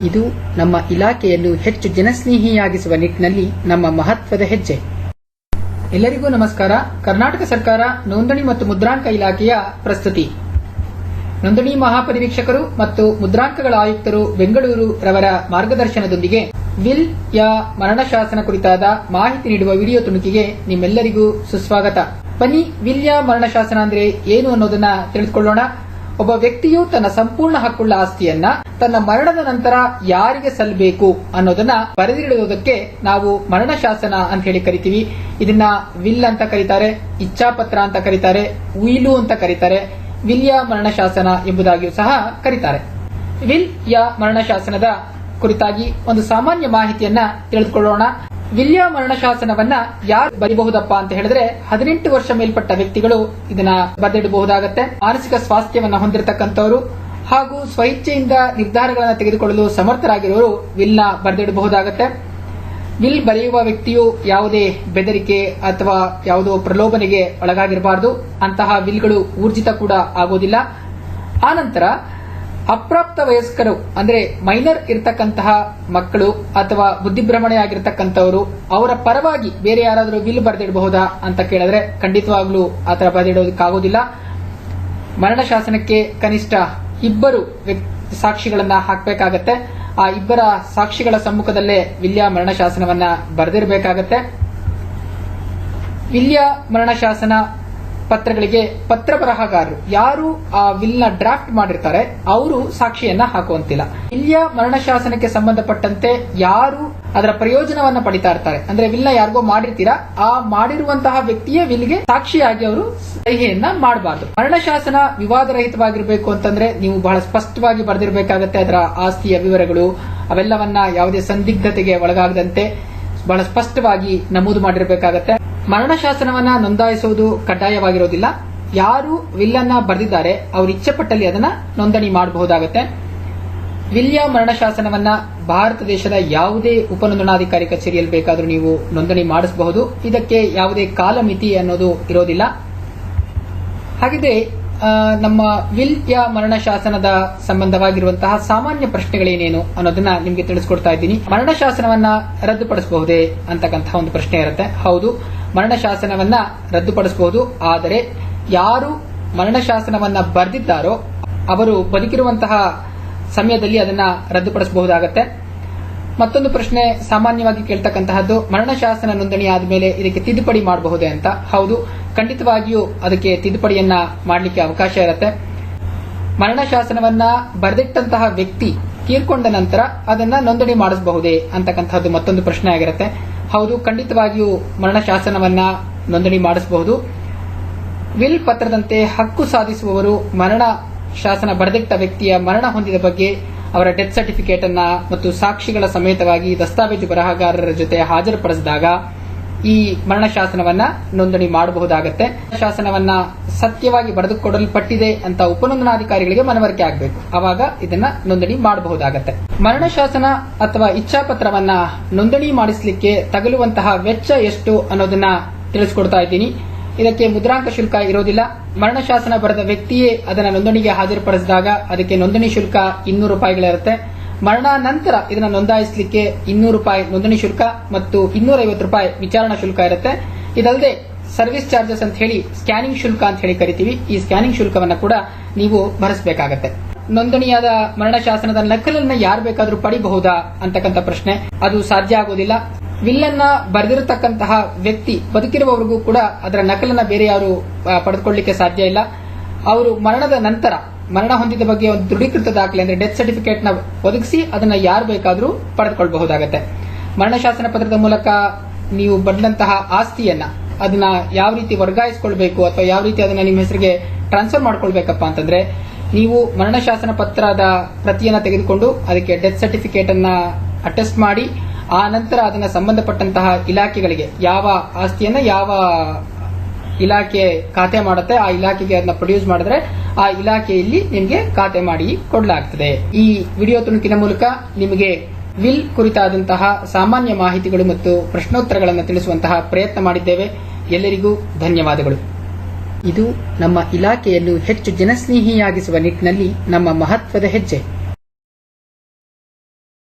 ಇದು ನಮ್ಮ ಇಲಾಖೆಯನ್ನು ಹೆಚ್ಚು ಜನಸ್ನೇಹಿಯಾಗಿಸುವ ನಿಟ್ಟಿನಲ್ಲಿ ನಮ್ಮ ಮಹತ್ವದ ಹೆಜ್ಜೆ. ಎಲ್ಲರಿಗೂ ನಮಸ್ಕಾರ. ಕರ್ನಾಟಕ ಸರ್ಕಾರ ನೋಂದಣಿ ಮತ್ತು ಮುದ್ರಾಂಕ ಇಲಾಖೆಯ ಪ್ರಸ್ತುತಿ. ನೋಂದಣಿ ಮಹಾಪರಿವೀಕ್ಷಕರು ಮತ್ತು ಮುದ್ರಾಂಕಗಳ ಆಯುಕ್ತರು ಬೆಂಗಳೂರು ರವರ ಮಾರ್ಗದರ್ಶನದೊಂದಿಗೆ ವಿಲ್ ಯ ಮರಣ ಶಾಸನ ಕುರಿತಾದ ಮಾಹಿತಿ ನೀಡುವ ವಿಡಿಯೋ ತುಣುಕಿಗೆ ನಿಮ್ಮೆಲ್ಲರಿಗೂ ಸುಸ್ವಾಗತ. ಬನ್ನಿ ವಿಲ್ ಯ ಮರಣ ಶಾಸನ ಅಂದ್ರೆ ಏನು ಅನ್ನೋದನ್ನ ತಿಳಿದುಕೊಳ್ಳೋಣ. ಒಬ್ಬ ವ್ಯಕ್ತಿಯು ತನ್ನ ಸಂಪೂರ್ಣ ಹಕ್ಕುಳ್ಳ ಆಸ್ತಿಯನ್ನ ತನ್ನ ಮರಣದ ನಂತರ ಯಾರಿಗೆ ಸಲ್ಲಬೇಕು ಅನ್ನೋದನ್ನ ಬರೆದಿಡುವುದಕ್ಕೆ ನಾವು ಮರಣ ಶಾಸನ ಅಂತ ಹೇಳಿ ಕರಿತೀವಿ. ಇದನ್ನ ವಿಲ್ ಅಂತ ಕರೀತಾರೆ, ಇಚ್ಛಾಪತ್ರ ಅಂತ ಕರೀತಾರೆ ಉಯಿಲು ಅಂತ ಕರೀತಾರೆ ವಿಲ್ಯ ಮರಣ ಶಾಸನ ಎಂಬುದಾಗಿಯೂ ಸಹ ಕರೀತಾರೆ. ವಿಲ್ ಯಾ ಮರಣ ಶಾಸನದ ಕುರಿತಾಗಿ ಒಂದು ಸಾಮಾನ್ಯ ಮಾಹಿತಿಯನ್ನ ತಿಳಿದುಕೊಳ್ಳೋಣ. ವಿಲ್ಯ ಮರಣ ಶಾಸನವನ್ನ ಯಾರು ಬರೀಬಹುದಪ್ಪ ಅಂತ ಹೇಳಿದ್ರೆ ಹದಿನೆಂಟು ವರ್ಷ ಮೇಲ್ಪಟ್ಟ ವ್ಯಕ್ತಿಗಳು ಇದನ್ನ ಬರೆದಿಡಬಹುದಾಗತ್ತೆ. ಮಾನಸಿಕ ಸ್ವಾಸ್ಥ್ಯವನ್ನ ಹೊಂದಿರತಕ್ಕಂಥವರು ಹಾಗೂ ಸ್ವಇಚ್ಛೆಯಿಂದ ನಿರ್ಧಾರಗಳನ್ನು ತೆಗೆದುಕೊಳ್ಳಲು ಸಮರ್ಥರಾಗಿರುವವರು ವಿಲ್ನ ಬರೆದಿಡಬಹುದಾಗತ್ತೆ. ವಿಲ್ ಬರೆಯುವ ವ್ಯಕ್ತಿಯು ಯಾವುದೇ ಬೆದರಿಕೆ ಅಥವಾ ಯಾವುದೋ ಪ್ರಲೋಭನೆಗೆ ಒಳಗಾಗಿರಬಾರದು. ಅಂತಹ ವಿಲ್ಗಳು ಊರ್ಜಿತ ಕೂಡ ಆಗೋದಿಲ್ಲ. ಆನಂತರ ಅಪ್ರಾಪ್ತ ವಯಸ್ಕರು, ಅಂದ್ರೆ ಮೈನರ್ ಇರತಕ್ಕಂತಹ ಮಕ್ಕಳು ಅಥವಾ ಬುದ್ಧಿಭ್ರಮಣೆ ಆಗಿರತಕ್ಕಂಥವರು ಅವರ ಪರವಾಗಿ ಬೇರೆ ಯಾರಾದರೂ ವಿಲ್ ಬರೆದಿಡಬಹುದಾ ಅಂತ ಕೇಳಿದ್ರೆ ಖಂಡಿತವಾಗ್ಲೂ ಆತರ ಬರೆದಿಡೋದಕ್ಕಾಗೋದಿಲ್ಲ. ಮರಣ ಶಾಸನಕ್ಕೆ ಕನಿಷ್ಠ ಇಬ್ಬರು ಸಾಕ್ಷಿಗಳನ್ನ ಹಾಕಬೇಕಾಗತ್ತೆ. ಆ ಇಬ್ಬರ ಸಾಕ್ಷಿಗಳ ಸಮ್ಮುಖದಲ್ಲೇ ವಿಲ್ಯ ಮರಣ ಶಾಸನವನ್ನ ಬರೆದಿರಬೇಕಾಗತ್ತೆ. ವಿಲ್ಯ ಮರಣ ಶಾಸನ ಪತ್ರಗಳಿಗೆ ಪತ್ರ ಬರಹಗಾರರು. ಯಾರು ಆ ವಿಲ್ನ ಡ್ರಾಫ್ಟ್ ಮಾಡಿರ್ತಾರೆ, ಅವರು ಸಾಕ್ಷಿಯನ್ನ ಹಾಕುವಂತಿಲ್ಲ. ವಿಲ್ಯ ಮರಣ ಶಾಸನಕ್ಕೆ ಸಂಬಂಧಪಟ್ಟಂತೆ ಯಾರು ಅದರ ಪ್ರಯೋಜನವನ್ನ ಪಡಿತಾ ಇರ್ತಾರೆ. ಅಂದ್ರೆ ವಿಲ್ನ ಯಾರಿಗೋ ಮಾಡಿರ್ತೀರಾ, ಆ ಮಾಡಿರುವಂತಹ ವಿಲ್ ವಿಲ್ಗೆ ಸಾಕ್ಷಿಯಾಗಿ ಅವರು ಸಹಿಯನ್ನ ಮಾಡಬಾರದು. ಮರಣ ಶಾಸನ ವಿವಾದರಹಿತವಾಗಿರಬೇಕು ಅಂತಂದ್ರೆ ನೀವು ಬಹಳ ಸ್ಪಷ್ಟವಾಗಿ ಬರೆದಿರಬೇಕಾಗತ್ತೆ ಅದರ ಆಸ್ತಿಯ ವಿವರಗಳು. ಅವೆಲ್ಲವನ್ನ ಯಾವುದೇ ಸಂದಿಗ್ಧತೆಗೆ ಒಳಗಾಗದಂತೆ ಬಹಳ ಸ್ಪಷ್ಟವಾಗಿ ನಮೂದು ಮಾಡಿರಬೇಕಾಗತ್ತೆ. ಮರಣ ಶಾಸನವನ್ನ ನೋಂದಾಯಿಸುವುದು ಕಡ್ಡಾಯವಾಗಿರೋದಿಲ್ಲ. ಯಾರು ವಿಲ್ ಅನ್ನ ಬರೆದಿದ್ದಾರೆ, ಅವ್ರ ಇಚ್ಛೆಪಟ್ಟಲ್ಲಿ ಅದನ್ನ ನೋಂದಣಿ ಮಾಡಬಹುದಾಗತ್ತೆ. ವಿಲ್ಯ ಮರಣಶಾಸನವನ್ನ ಭಾರತ ದೇಶದ ಯಾವುದೇ ಉಪನೋಂದಣಾಧಿಕಾರಿ ಕಚೇರಿಯಲ್ಲಿ ಬೇಕಾದರೂ ನೀವು ನೋಂದಣಿ ಮಾಡಿಸಬಹುದು. ಇದಕ್ಕೆ ಯಾವುದೇ ಕಾಲಮಿತಿ ಅನ್ನೋದು ಇರೋದಿಲ್ಲ. ಹಾಗಿದೆ ನಮ್ಮ ವಿಲ್ಯ ಮರಣಶಾಸನದ ಮರಣ ಸಂಬಂಧವಾಗಿರುವಂತಹ ಸಾಮಾನ್ಯ ಪ್ರಶ್ನೆಗಳೇನೇನು ಅನ್ನೋದನ್ನ ನಿಮಗೆ ತಿಳಿಸ್ಕೊಡ್ತಾ ಇದ್ದೀನಿ. ಮರಣಶಾಸನವನ್ನ ರದ್ದುಪಡಿಸಬಹುದೇ ಅಂತಕ್ಕಂತಹ ಒಂದು ಪ್ರಶ್ನೆ ಇರುತ್ತೆ. ಹೌದು. ಮರಣ ಶಾಸನವನ್ನ ರದ್ದುಪಡಿಸಬಹುದು ಆದರೆ ಯಾರು ಮರಣ ಶಾಸನವನ್ನ ಬರೆದಿದ್ದಾರೋ ಅವರು ಬದುಕಿರುವಂತಹ ಸಮಯದಲ್ಲಿ ಅದನ್ನ ರದ್ದುಪಡಿಸಬಹುದಾಗತ್ತೆ. ಮತ್ತೊಂದು ಪ್ರಶ್ನೆ ಸಾಮಾನ್ಯವಾಗಿ ಕೇಳ್ತಕ್ಕಂತಹದ್ದು ಮರಣ ಶಾಸನ ನೋಂದಣಿ ಆದ್ಮೇಲೆ ಇದಕ್ಕೆ ತಿದ್ದುಪಡಿ ಮಾಡಬಹುದೇ ಅಂತ. ಹೌದು, ಖಂಡಿತವಾಗಿಯೂ ಅದಕ್ಕೆ ತಿದ್ದುಪಡಿಯನ್ನ ಮಾಡಲಿಕ್ಕೆ ಅವಕಾಶ ಇರುತ್ತೆ. ಮರಣ ಶಾಸನವನ್ನ ಬರೆದಿಟ್ಟಂತಹ ವ್ಯಕ್ತಿ ತೀರ್ಕೊಂಡ ನಂತರ ಅದನ್ನ ನೋಂದಣಿ ಮಾಡಿಸಬಹುದೇ ಅಂತಕ್ಕಂತಹದ್ದು ಮತ್ತೊಂದು ಪ್ರಶ್ನೆ ಆಗಿರುತ್ತೆ. ಹೌದು, ಖಂಡಿತವಾಗಿಯೂ ಮರಣ ಶಾಸನವನ್ನ ನೋಂದಣಿ ಮಾಡಿಸಬಹುದು. ವಿಲ್ ಪತ್ರದಂತೆ ಹಕ್ಕು ಸಾಧಿಸುವವರು ಮರಣ ಶಾಸನ ಬರೆದಿಟ್ಟ ವ್ಯಕ್ತಿಯ ಮರಣ ಹೊಂದಿದ ಬಗ್ಗೆ ಅವರ ಡೆತ್ ಸರ್ಟಿಫಿಕೇಟ್ ಅನ್ನ ಮತ್ತು ಸಾಕ್ಷಿಗಳ ಸಮೇತವಾಗಿ ದಸ್ತಾವೇಜು ಬರಹಗಾರರ ಜೊತೆ ಹಾಜರುಪಡಿಸಿದಾಗ ಈ ಮರಣ ಶಾಸನವನ್ನ ನೋಂದಣಿ ಮಾಡಬಹುದಾಗತ್ತೆ. ಶಾಸನವನ್ನ ಸತ್ಯವಾಗಿ ಬರೆದುಕೊಡಲ್ಪಟ್ಟಿದೆ ಅಂತ ಉಪನೋಂದಣಾಧಿಕಾರಿಗಳಿಗೆ ಮನವರಿಕೆ ಆಗಬೇಕು. ಅವಾಗ ಇದನ್ನ ನೋಂದಣಿ ಮಾಡಬಹುದಾಗತ್ತೆ. ಮರಣ ಶಾಸನ ಅಥವಾ ಇಚ್ಛಾಪತ್ರವನ್ನ ನೋಂದಣಿ ಮಾಡಿಸಲಿಕ್ಕೆ ತಗಲುವಂತಹ ವೆಚ್ಚ ಎಷ್ಟು ಅನ್ನೋದನ್ನ ತಿಳಿಸ್ಕೊಡ್ತಾ ಇದ್ದೀನಿ. ಇದಕ್ಕೆ ಮುದ್ರಾಂಕ ಶುಲ್ಕ ಇರೋದಿಲ್ಲ. ಮರಣ ಶಾಸನ ಬರೆದ ವ್ಯಕ್ತಿಯೇ ಅದನ್ನ ನೋಂದಣಿಗೆ ಹಾಜರುಪಡಿಸಿದಾಗ ಅದಕ್ಕೆ ನೋಂದಣಿ ಶುಲ್ಕ ಇನ್ನೂರು ರೂಪಾಯಿಗಳಿರುತ್ತೆ. ಮರಣ ನಂತರ ಇದನ್ನ ನೋಂದಾಯಿಸಲಿಕ್ಕೆ ಇನ್ನೂರು ರೂಪಾಯಿ ನೋಂದಣಿ ಶುಲ್ಕ ಮತ್ತು ಇನ್ನೂರೈವತ್ತು ರೂಪಾಯಿ ವಿಚಾರಣಾ ಶುಲ್ಕ ಇರುತ್ತೆ. ಇದಲ್ಲದೆ ಸರ್ವಿಸ್ ಚಾರ್ಜಸ್ ಅಂತ ಹೇಳಿ ಸ್ಕ್ಯಾನಿಂಗ್ ಶುಲ್ಕ ಅಂತ ಹೇಳಿ ಕರಿತೀವಿ. ಈ ಸ್ಕ್ಯಾನಿಂಗ್ ಶುಲ್ಕವನ್ನ ಕೂಡ ನೀವು ಭರಿಸಬೇಕಾಗತ್ತೆ. ನೋಂದಣಿಯಾದ ಮರಣ ಶಾಸನದ ನಕಲನ್ನ ಯಾರು ಬೇಕಾದರೂ ಪಡಿಬಹುದಾ ಅಂತಕ್ಕಂಥ ಪ್ರಶ್ನೆ. ಅದು ಸಾಧ್ಯ ಆಗೋದಿಲ್ಲ. ವಿಲ್ಲನ್ನ ಬರೆದಿರತಕ್ಕಂತಹ ವ್ಯಕ್ತಿ ಬದುಕಿರುವವರಿಗೂ ಕೂಡ ಅದರ ನಕಲನ್ನ ಬೇರೆ ಯಾರು ಪಡೆದುಕೊಳ್ಳಲಿಕ್ಕೆ ಸಾಧ್ಯ ಇಲ್ಲ. ಅವರು ಮರಣದ ನಂತರ ಮರಣ ಹೊಂದಿದ ಬಗ್ಗೆ ಒಂದು ದೃಢೀಕೃತ ದಾಖಲೆ ಅಂದ್ರೆ ಡೆತ್ ಸರ್ಟಿಫಿಕೇಟ್ನ ಒದಗಿಸಿ ಅದನ್ನ ಯಾರು ಬೇಕಾದರೂ ಪಡೆದುಕೊಳ್ಳಬಹುದಾಗತ್ತೆ ಮರಣ ಶಾಸನ ಪತ್ರದ ಮೂಲಕ ನೀವು ಬಂದಂತಹ ಆಸ್ತಿಯನ್ನ ಅದನ್ನ ಯಾವ ರೀತಿ ವರ್ಗಾಯಿಸಿಕೊಳ್ಬೇಕು ಅಥವಾ ಯಾವ ರೀತಿ ಅದನ್ನ ನಿಮ್ಮ ಹೆಸರಿಗೆ ಟ್ರಾನ್ಸ್ಫರ್ ಮಾಡ್ಕೊಳ್ಬೇಕಪ್ಪ ಅಂತಂದ್ರೆ ನೀವು ಮರಣ ಶಾಸನ ಪತ್ರದ ಪ್ರತಿಯನ್ನ ತೆಗೆದುಕೊಂಡು ಅದಕ್ಕೆ ಡೆತ್ ಸರ್ಟಿಫಿಕೇಟ್ ಅನ್ನ ಅಟೆಸ್ಟ್ ಮಾಡಿ, ಆ ನಂತರ ಅದನ್ನ ಸಂಬಂಧಪಟ್ಟಂತಹ ಇಲಾಖೆಗಳಿಗೆ ಯಾವ ಆಸ್ತಿಯನ್ನ ಯಾವ ಇಲಾಖೆ ಖಾತೆ ಮಾಡುತ್ತೆ, ಆ ಇಲಾಖೆಗೆ ಅದನ್ನ ಪ್ರೊಡ್ಯೂಸ್ ಮಾಡಿದ್ರೆ ಆ ಇಲಾಖೆಯಲ್ಲಿ ನಿಮಗೆ ಖಾತೆ ಮಾಡಿ ಕೊಡಲಾಗ್ತದೆ. ಈ ವಿಡಿಯೋ ತುಣುಕಿನ ಮೂಲಕ ನಿಮಗೆ ವಿಲ್ ಕುರಿತಾದಂತಹ ಸಾಮಾನ್ಯ ಮಾಹಿತಿಗಳು ಮತ್ತು ಪ್ರಶ್ನೋತ್ತರಗಳನ್ನು ತಿಳಿಸುವಂತಹ ಪ್ರಯತ್ನ ಮಾಡಿದ್ದೇವೆ. ಎಲ್ಲರಿಗೂ ಧನ್ಯವಾದಗಳು. ಇದು ನಮ್ಮ ಇಲಾಖೆಯನ್ನು ಹೆಚ್ಚು ಜನಸ್ನೇಹಿಯಾಗಿಸುವ ನಿಟ್ಟಿನಲ್ಲಿ ನಮ್ಮ ಮಹತ್ವದ ಹೆಜ್ಜೆ.